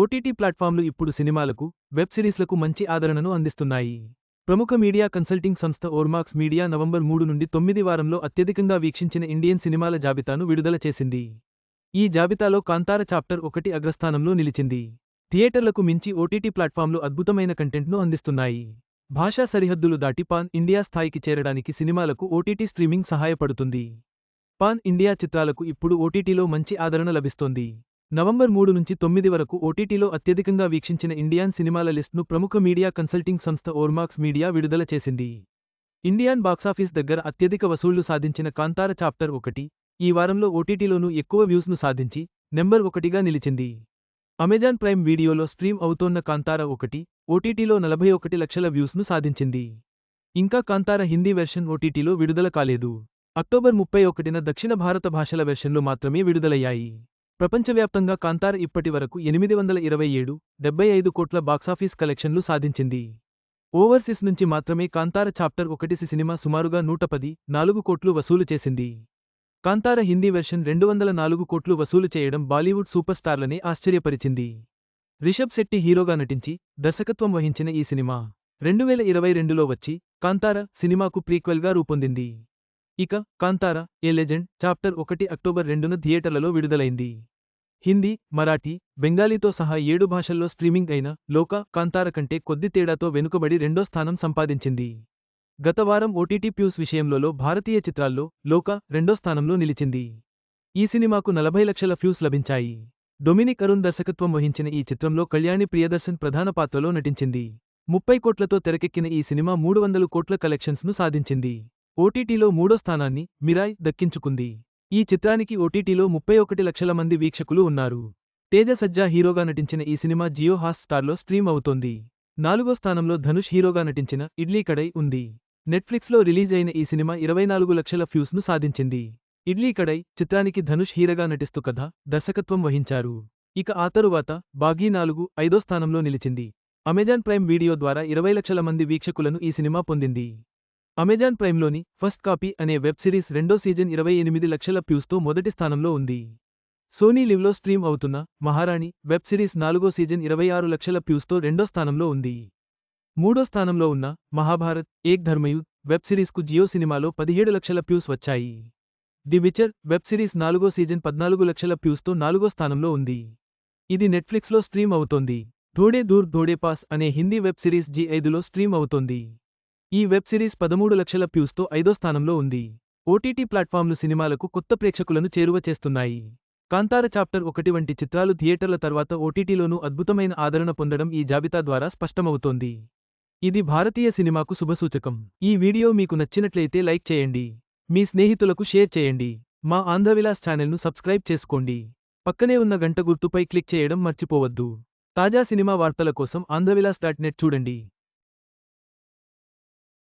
OTT ప్లాట్ఫామ్లు ఇప్పుడు సినిమాలకు web సిరీస్లకు మంచి ఆదరణను అందిస్తున్నాయి. ప్రముఖ మీడియా కన్సల్టింగ్ సంస్థ ఓర్మాక్స్ మీడియా నవంబర్ మూడు నుండి తొమ్మిది వారంలో అత్యధికంగా వీక్షించిన ఇండియన్ సినిమాల జాబితాను విడుదల చేసింది. ఈ జాబితాలో కాంతార చాప్టర్ ఒకటి అగ్రస్థానంలో నిలిచింది. థియేటర్లకు మించి ఓటీటీ ప్లాట్ఫామ్లు అద్భుతమైన కంటెంట్ను అందిస్తున్నాయి. భాషా సరిహద్దులు దాటి పాన్ ఇండియా స్థాయికి చేరడానికి సినిమాలకు ఓటీటీ స్ట్రీమింగ్ సహాయపడుతుంది. పాన్ ఇండియా చిత్రాలకు ఇప్పుడు ఓటీటీలో మంచి ఆదరణ లభిస్తోంది. నవంబర్ మూడు నుంచి తొమ్మిది వరకు ఓటీటీలో అత్యధికంగా వీక్షించిన ఇండియన్ సినిమాల లిస్ట్ను ప్రముఖ మీడియా కన్సల్టింగ్ సంస్థ ఓర్మాక్స్ మీడియా విడుదల చేసింది. ఇండియన్ బాక్సాఫీస్ దగ్గర అత్యధిక వసూళ్ళు సాధించిన కాంతార చాప్టర్ ఒకటి ఈ వారంలో ఓటీటీలోనూ ఎక్కువ వ్యూస్ను సాధించి నెంబర్ ఒకటిగా నిలిచింది. అమెజాన్ ప్రైమ్ వీడియోలో స్ట్రీమ్ అవుతోన్న కాంతార ఒకటి ఓటీటీలో నలభై ఒకటి లక్షల వ్యూస్ను సాధించింది. ఇంకా కాంతార హిందీ వెర్షన్ ఓటీటీలో విడుదల కాలేదు. అక్టోబర్ ముప్పై ఒకటిన దక్షిణ భారత భాషల వెర్షన్లు మాత్రమే విడుదలయ్యాయి. ప్రపంచవ్యాప్తంగా కాంతార ఇప్పటి వరకు ఎనిమిది వందల ఇరవై ఏడు డెబ్బై ఐదు కోట్ల బాక్సాఫీస్ కలెక్షన్లు సాధించింది. ఓవర్సీస్ నుంచి మాత్రమే కాంతార చాప్టర్ ఒకటి సినిమా సుమారుగా నూట పది నాలుగు కోట్లు వసూలు చేసింది. కాంతార హిందీ వెర్షన్ రెండు వందల నాలుగు కోట్లు వసూలు చేయడం బాలీవుడ్ సూపర్ స్టార్లనే ఆశ్చర్యపరిచింది. రిషబ్ శెట్టి హీరోగా నటించి దర్శకత్వం వహించిన ఈ సినిమా రెండువేల ఇరవై రెండులో వచ్చి కాంతార సినిమాకు ప్రీక్వెల్గా రూపొందింది. ఇక కాంతార ఏ లెజెండ్ చాప్టర్ ఒకటి అక్టోబర్ రెండున థియేటర్లలో విడుదలైంది. హిందీ మరాఠీ బెంగాలీతో సహా ఏడు భాషల్లో స్ట్రీమింగ్ అయిన లోక కాంతార కంటే కొద్ది తేడాతో వెనుకబడి రెండో స్థానం సంపాదించింది. గత వారం ఓటీటీ ప్యూస్ విషయంలో భారతీయ చిత్రాల్లో లోక రెండో స్థానంలో నిలిచింది. ఈ సినిమాకు నలభై లక్షల ఫ్యూస్ లభించాయి. డొమినిక్ అరుణ్ దర్శకత్వం వహించిన ఈ చిత్రంలో కళ్యాణి ప్రియదర్శన్ ప్రధాన పాత్రలో నటించింది. ముప్పై కోట్లతో తెరకెక్కిన ఈ సినిమా మూడు వందలు కోట్ల కలెక్షన్స్ను సాధించింది. ఓటీటీలో మూడో స్థానాన్ని మిరాయ్ దక్కించుకుంది. ఈ చిత్రానికి ఓటీటీలో ముప్పై ఒకటి లక్షల మంది వీక్షకులు ఉన్నారు. తేజ సజ్జా హీరోగా నటించిన ఈ సినిమా జియో హాస్ స్టార్లో స్ట్రీమ్ అవుతోంది. నాలుగో స్థానంలో ధనుష్ హీరోగా నటించిన ఇడ్లీ కడై ఉంది. నెట్ఫ్లిక్స్లో రిలీజ్ అయిన ఈ సినిమా ఇరవై నాలుగు లక్షల ఫ్యూస్ను సాధించింది. ఇడ్లీ కడై చిత్రానికి ధనుష్ హీరోగా నటిస్తూ కథ దర్శకత్వం వహించారు. ఇక ఆ తరువాత బాగీ నాలుగు ఐదో స్థానంలో నిలిచింది. అమెజాన్ ప్రైమ్ వీడియో ద్వారా ఇరవై లక్షల మంది వీక్షకులను ఈ సినిమా పొందింది. అమెజాన్ ప్రైమ్లోని ఫస్ట్ కాపీ అనే వెబ్ సిరీస్ రెండో సీజన్ ఇరవై ఎనిమిది లక్షల ప్యూస్తో మొదటి స్థానంలో ఉంది. సోనీ లివ్లో స్ట్రీమ్ అవుతున్న మహారాణి వెబ్ సిరీస్ నాలుగో సీజన్ ఇరవై ఆరు లక్షల ప్యూస్తో రెండో స్థానంలో ఉంది. మూడో స్థానంలో ఉన్న మహాభారత్ ఏక్ ధర్మయుద్ వెబ్ సిరీస్కు జియో సినిమాలో పదిహేడు లక్షల ప్యూస్ వచ్చాయి. ది విచర్ వెబ్ సిరీస్ నాలుగో సీజన్ పద్నాలుగు లక్షల ప్యూస్తో నాలుగో స్థానంలో ఉంది. ఇది నెట్ఫ్లిక్స్లో స్ట్రీమ్ అవుతోంది. ధోడే దూర్ ధోడే పాస్ అనే హిందీ వెబ్ సిరీస్ జీ ఐదులో స్ట్రీమ్ అవుతోంది. ఈ వెబ్ సిరీస్ పదమూడు లక్షల ప్యూస్తో ఐదో స్థానంలో ఉంది. ఓటీటీ ప్లాట్ఫామ్లు సినిమాలకు కొత్త ప్రేక్షకులను చేరువ చేస్తున్నాయి. కాంతార చాప్టర్ ఒకటి వంటి చిత్రాలు థియేటర్ల తర్వాత ఓటీటీలోనూ అద్భుతమైన ఆదరణ పొందడం ఈ జాబితా ద్వారా స్పష్టమవుతోంది. ఇది భారతీయ సినిమాకు శుభసూచకం. ఈ వీడియో మీకు నచ్చినట్లయితే లైక్ చేయండి. మీ స్నేహితులకు షేర్ చేయండి. మా ఆంధ్రవిలాస్ ఛానల్ను సబ్స్క్రైబ్ చేసుకోండి. పక్కనే ఉన్న గంట గుర్తుపై క్లిక్ చేయడం మర్చిపోవద్దు. తాజా సినిమా వార్తల కోసం ఆంధ్రవిలాస్ డాట్ నెట్ చూడండి.